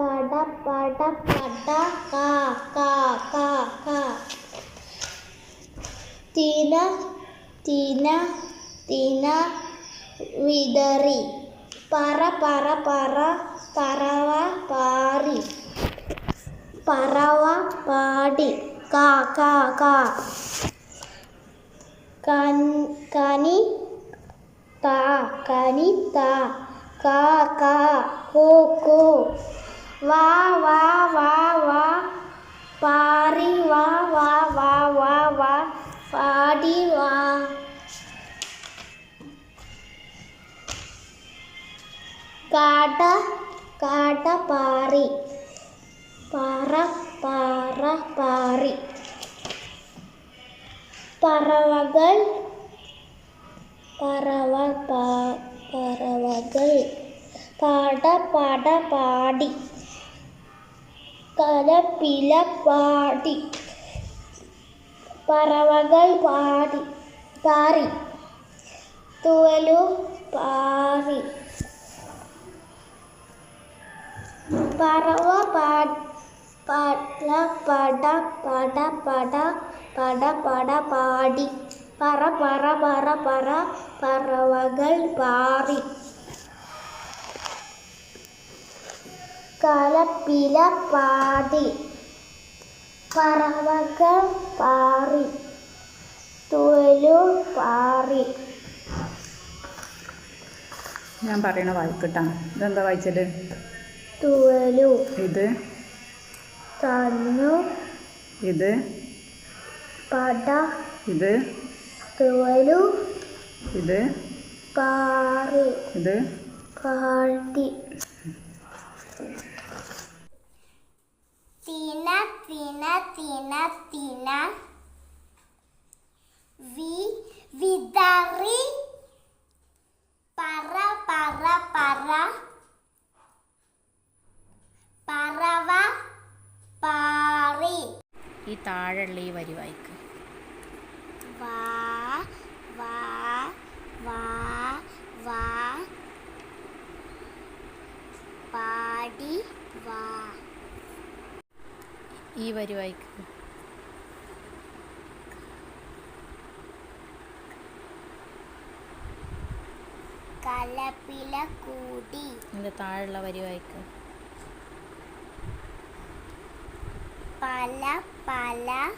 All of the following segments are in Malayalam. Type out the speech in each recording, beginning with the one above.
pada pada pada ka ka ka ka. Tina Tina Tina Widari. Para para para parawa pari. Parawa padi. Ka ka ka. Kan kani ta kanita ka ka ko ko. വാ വാ വാ വാ. പാറി വാ വാ വാ വാ വാ. പാടി വാ. കാട കാട പാറി. പറ പറ പാറി. പറവകൾ പറവ പറവകൾ. പാട പാട പാടി. കലപ്പില പാടി പറവകൾ പാടി പാറി. തുവലു പാറി. പറവ പാ പട പട പട പട പട പട പാടി. പറ പറ പറ പറ പറവകൾ പാറി. കലപ്പില പാടി പറവകൾ പാറി തൊലു പാറി. ഞാൻ പറയണ വായിക്കട്ടാ. ഇതെന്താ വായിച്ചത്? തുവലു ഇത്. തന്നു. ഇത്. പട. ഇത്. തുവലു ഇത്. പാറി. ഇത്. പാടി തിന തിന തിന തിന. വി വിതറി. പറ പറ പറ. പറവ പാറി. ഈ താഴെയുള്ള ഈ വരി വായിക്ക്. വാ വാ വാ പാടി വാ ഈ വരി വായിക്കുക കലപ്പില കൂടി. ഇതിന്റെ താഴെയുള്ള വരി വായിക്കുക പല പല.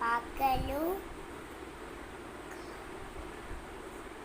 പകലു.